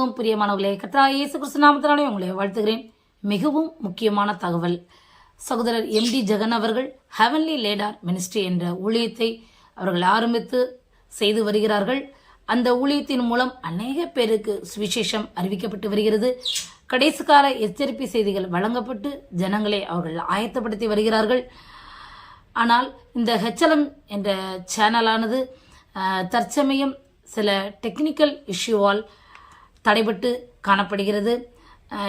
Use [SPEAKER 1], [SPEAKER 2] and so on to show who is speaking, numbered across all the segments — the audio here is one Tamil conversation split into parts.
[SPEAKER 1] மிகவும் பிரியமானவர்களே கத்ரா இயேசு கிறிஸ்து நாமத்தினாலே உங்களை வாழ்த்துகிறேன். மிகவும் முக்கியமான தகவல். சகோதரர் எம் டி ஜெகன் அவர்கள் ஹெவன்லி லேடார் மினிஸ்ட்ரி என்ற ஊழியத்தை அவர்கள் ஆரம்பித்து செய்து வருகிறார்கள். அந்த ஊழியத்தின் மூலம் அநேக பேருக்கு சுவிசேஷம் அறிவிக்கப்பட்டு வருகிறது. கடைசி கால எச்சரிப்பு செய்திகள் வழங்கப்பட்டு ஜனங்களை அவர்கள் ஆயத்தப்படுத்தி வருகிறார்கள். ஆனால் இந்த ஹெச்எல்எம் என்ற சேனலானது தற்சமயம் சில டெக்னிக்கல் இஷ்யூவால் தடைபட்டு காணப்படுகிறது.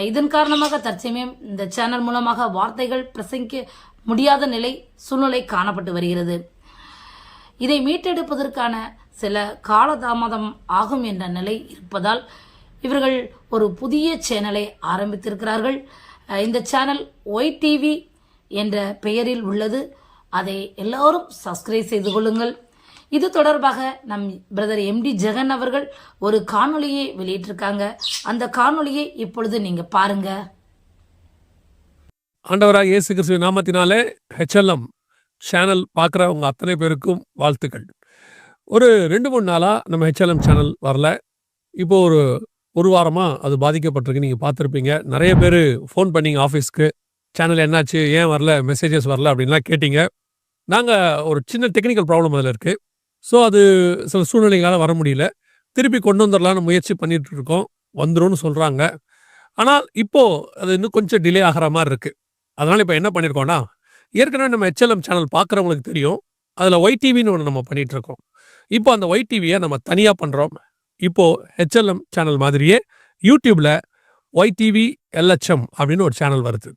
[SPEAKER 1] இதன் காரணமாக தற்சமயம் இந்த சேனல் மூலமாக வார்த்தைகள் பிரசங்கிக்க முடியாத நிலை சூழ்நிலை காணப்பட்டு வருகிறது. இதை மீட்டெடுப்பதற்கான சில காலதாமதம் ஆகும் என்ற நிலை இருப்பதால் இவர்கள் ஒரு புதிய சேனலை ஆரம்பித்திருக்கிறார்கள். இந்த சேனல் ஒய் டிவி என்ற பெயரில் உள்ளது. அதை எல்லோரும் சப்ஸ்கிரைப் செய்து கொள்ளுங்கள். இது தொடர்பாக நம் பிரதர் எம்டி ஜெகன் அவர்கள் ஒரு காணொளியை வெளியிட்டிருக்காங்க. அந்த காணொளியை இப்பொழுது நீங்க பாருங்க.
[SPEAKER 2] ஆண்டவராக இயேசு கிறிஸ்துவ நாமத்தினாலே ஹெச்எல்எம் சேனல் பார்க்குறவங்க அத்தனை பேருக்கும் வாழ்த்துக்கள். ஒரு ரெண்டு மூணு நாளாக நம்ம ஹெச்எல்எம் சேனல் வரல. இப்போ ஒரு ஒரு வாரமாக அது பாதிக்கப்பட்டிருக்கு. நீங்கள் பார்த்துருப்பீங்க. நிறைய பேர் ஃபோன் பண்ணிங்க ஆஃபீஸ்க்கு சேனல் என்னாச்சு? ஏன் வரல? மெசேஜஸ் வரல? அப்படின்லாம் கேட்டிங்க. நாங்கள் ஒரு சின்ன டெக்னிக்கல் ப்ராப்ளம் அதில் இருக்குது ஸோ அது சில சூழ்நிலைகளால் வர முடியல. திருப்பி கொண்டு வந்துடலான்னு முயற்சி பண்ணிட்டு இருக்கோம் வந்துடும் சொல்கிறாங்க ஆனால் இப்போது அது இன்னும் கொஞ்சம் டிலே ஆகிற மாதிரி இருக்குது அதனால் இப்போ என்ன பண்ணியிருக்கோம்னா ஏற்கனவே நம்ம ஹெச்எல்எம் சேனல் பார்க்குறவங்களுக்கு தெரியும். அதில் ஒய்டிவின்னு ஒன்று நம்ம பண்ணிகிட்ருக்கோம் இப்போ அந்த ஒய்டிவியை நம்ம தனியாக பண்ணுறோம் இப்போது ஹெச்எல்எம் சேனல் மாதிரியே யூடியூப்பில் ஒய் டிவி எல்ஹெச்எம் அப்படின்னு ஒரு சேனல் வருது.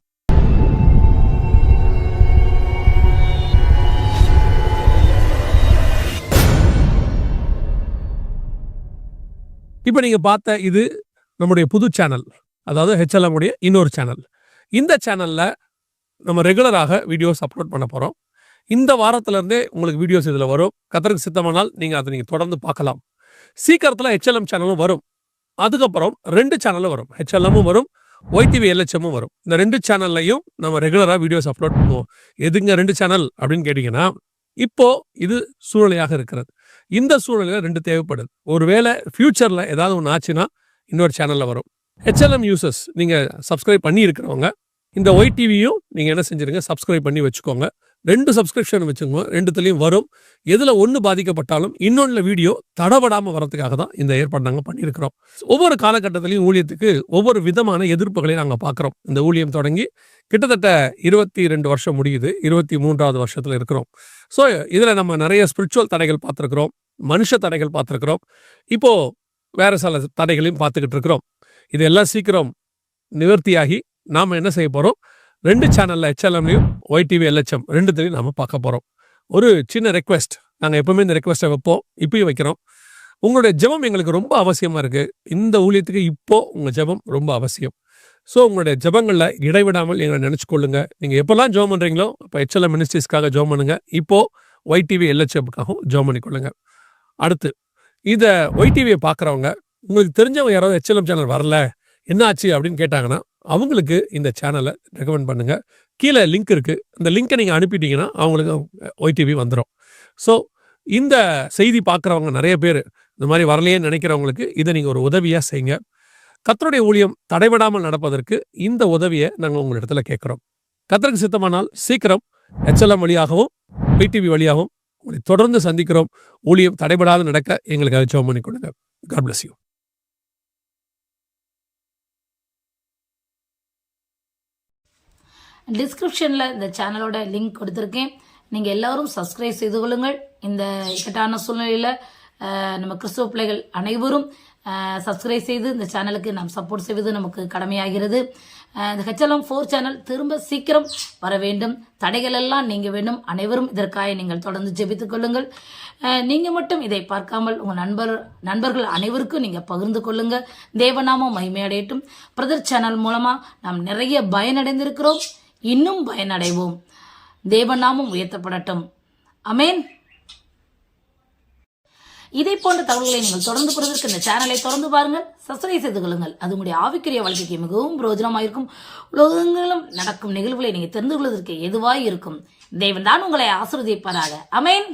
[SPEAKER 2] இப்போ நீங்கள் பார்த்த இது நம்முடைய புது சேனல் அதாவது ஹெச்எல்எம் உடைய இன்னொரு சேனல் இந்த சேனலில் நம்ம ரெகுலராக வீடியோஸ் அப்லோட் பண்ண போகிறோம் இந்த வாரத்திலேருந்தே உங்களுக்கு வீடியோஸ் இதில் வரும். கதருக்கு சித்தமானால் நீங்கள் அதை நீங்கள் தொடர்ந்து பார்க்கலாம். சீக்கிரத்தில் ஹெச்எல்எம் சேனலும் வரும். அதுக்கப்புறம் ரெண்டு சேனலும் வரும். ஹெச்எல்எம்மும் வரும் ஒய்டிவி எல்ஹெச்எம்மும் வரும். இந்த ரெண்டு சேனல்லையும் நம்ம ரெகுலராக வீடியோஸ் அப்லோட் பண்ணுவோம். எதுங்க ரெண்டு சேனல் அப்படின்னு கேட்டிங்கன்னா இப்போ இது சூழ்நிலையாக இருக்கிறது. இந்த சூழ்நிலையில் ரெண்டு தேவைப்படுது. ஒருவேளை ஃப்யூச்சரில் ஏதாவது ஒன்று ஆச்சுன்னா இன்னொரு சேனலில் வரும். ஹெச்எல்எம் யூசர்ஸ் நீங்கள் சப்ஸ்கிரைப் பண்ணி இருக்கிறவங்க இந்த ஒய் டிவியும் நீங்கள் என்ன செஞ்சிருங்க சப்ஸ்கிரைப் பண்ணி வச்சுக்கோங்க. ரெண்டு சப்ஸ்கிரிப்ஷன் வச்சுக்கோங்க ரெண்டுத்துலேயும் வரும். எதில் ஒன்று பாதிக்கப்பட்டாலும் இன்னொன்று வீடியோ தடபடாமல் வரதுக்காக தான் இந்த ஏற்பாடு நாங்கள் பண்ணியிருக்கிறோம். ஒவ்வொரு காலகட்டத்திலையும் ஊழியத்துக்கு ஒவ்வொரு விதமான எதிர்ப்புகளை நாங்கள் பார்க்குறோம். இந்த ஊழியம் தொடங்கி கிட்டத்தட்ட இருபத்தி ரெண்டு வருஷம் முடியுது. இருபத்தி மூன்றாவது வருஷத்தில் இருக்கிறோம். ஸோ இதில் நம்ம நிறைய ஸ்பிரிச்சுவல் தடைகள் பார்த்துருக்குறோம். மனுஷ தடைகள் பார்த்துருக்குறோம். இப்போது வேற சில தடைகளையும் பார்த்துக்கிட்டு இருக்கிறோம். இதெல்லாம் சீக்கிரம் நிவர்த்தியாகி நாம் என்ன செய்ய போகிறோம் ரெண்டு சேனலில் ஹெச்எல்எம்லையும் ஒய்டிவி எல்ஹெச்எம் ரெண்டுத்துலையும் நாம் பார்க்க போகிறோம் ஒரு சின்ன ரெக்வெஸ்ட் நாங்கள் எப்பவுமே இந்த ரெக்வெஸ்ட்டை வைப்போம். இப்பயும் வைக்கிறோம். உங்களுடைய ஜெபம் எங்களுக்கு ரொம்ப அவசியமாக இருக்குது இந்த ஊழியத்துக்கு இப்போது உங்கள் ஜெபம் ரொம்ப அவசியம். ஸோ உங்களுடைய ஜெபங்களில் இடைவிடாமல் எங்களை நினச்சி கொள்ளுங்க. நீங்கள் எப்போல்லாம் ஜோம் பண்ணுறீங்களோ இப்போ ஹெச்எல்எம் மினிஸ்ட்ரிஸ்க்காக ஜெபம் பண்ணுங்கள் இப்போது ஒய்டிவி எல்ஹெச்எம்க்காகவும் ஜோம் பண்ணிக்கொள்ளுங்க அடுத்து இதை ஒய்டிவியை பார்க்குறவங்க உங்களுக்கு தெரிஞ்சவங்க யாராவது ஹெச்எல்எம் சேனல் வரல என்ன ஆச்சு அப்படின்னு கேட்டாங்கன்னா அவங்களுக்கு இந்த சேனலை ரெக்கமெண்ட் பண்ணுங்க. கீழே லிங்க் இருக்குது இந்த லிங்கை நீங்கள் அனுப்பிட்டீங்கன்னா அவங்களுக்கு ஒய்டிவி வந்துடும் ஸோ இந்த செய்தி பார்க்குறவங்க நிறைய பேர் இந்த மாதிரி வரலையேன்னு நினைக்கிறவங்களுக்கு இதை நீங்கள் ஒரு உதவியாக செய்யுங்க கத்தருடைய ஊழியம் தடைபடாமல் நடப்பதற்கு இந்த உதவியை நாங்கள் உங்கள் இடத்துல கேட்குறோம். கத்தருக்கு சித்தமானால் சீக்கிரம் ஹெச்எல்எம் வழியாகவும் பிடிவி வழியாகவும் உங்களை தொடர்ந்து சந்திக்கிறோம். ஊழியம் தடைபடாது நடக்க எங்களுக்கு ஜெபம் பண்ணி கொடுங்க. காட் பிளஸ் யூ
[SPEAKER 1] டிஸ்கிரிப்ஷனில் இந்த சேனலோட லிங்க் கொடுத்துருக்கேன். நீங்கள் எல்லாரும் சப்ஸ்கிரைப் செய்து கொள்ளுங்கள். இந்த இக்கட்டான சூழ்நிலையில் நம்ம கிறிஸ்துவ பிள்ளைகள் அனைவரும் சப்ஸ்கிரைப் செய்து இந்த சேனலுக்கு நாம் சப்போர்ட் செய்வது நமக்கு கடமையாகிறது. இந்த ஹெச்எல்எம் ஃபோர் சேனல் திரும்ப சீக்கிரம் வர வேண்டும். தடைகள் எல்லாம் நீங்க வேண்டும். அனைவரும் இதற்காக நீங்கள் தொடர்ந்து ஜெபித்துக் கொள்ளுங்கள். நீங்க மட்டும் இதை பார்க்காமல் உங்கள் நண்பர் நண்பர்கள் அனைவருக்கும் நீங்க பகிர்ந்து கொள்ளுங்க. தேவநாமம் மகிமையடையட்டும். பிரதர் சேனல் மூலமா நாம் நிறைய பயனடைந்திருக்கிறோம். இன்னும் பயனடைவோம். தேவநாமம் உயர்த்தப்படட்டும். அமேன் இதை போன்ற தகவல்களை நீங்கள் தொடர்ந்து பெறுவதற்கு இந்த சேனலை தொடர்ந்து பாருங்கள். சப்ஸ்கிரைப் செய்து கொள்ளுங்கள். அது உங்களுடைய ஆவிக்கிரிய வாழ்க்கைக்கு மிகவும் பிரயோஜனமாயிருக்கும் உலகங்களும் நடக்கும் நிகழ்வுகளை நீங்கள் தெரிந்து கொள்வதற்கு எதுவாய் இருக்கும். தேவன் தான் உங்களை ஆசிர்வதிப்பாராக. அமேன்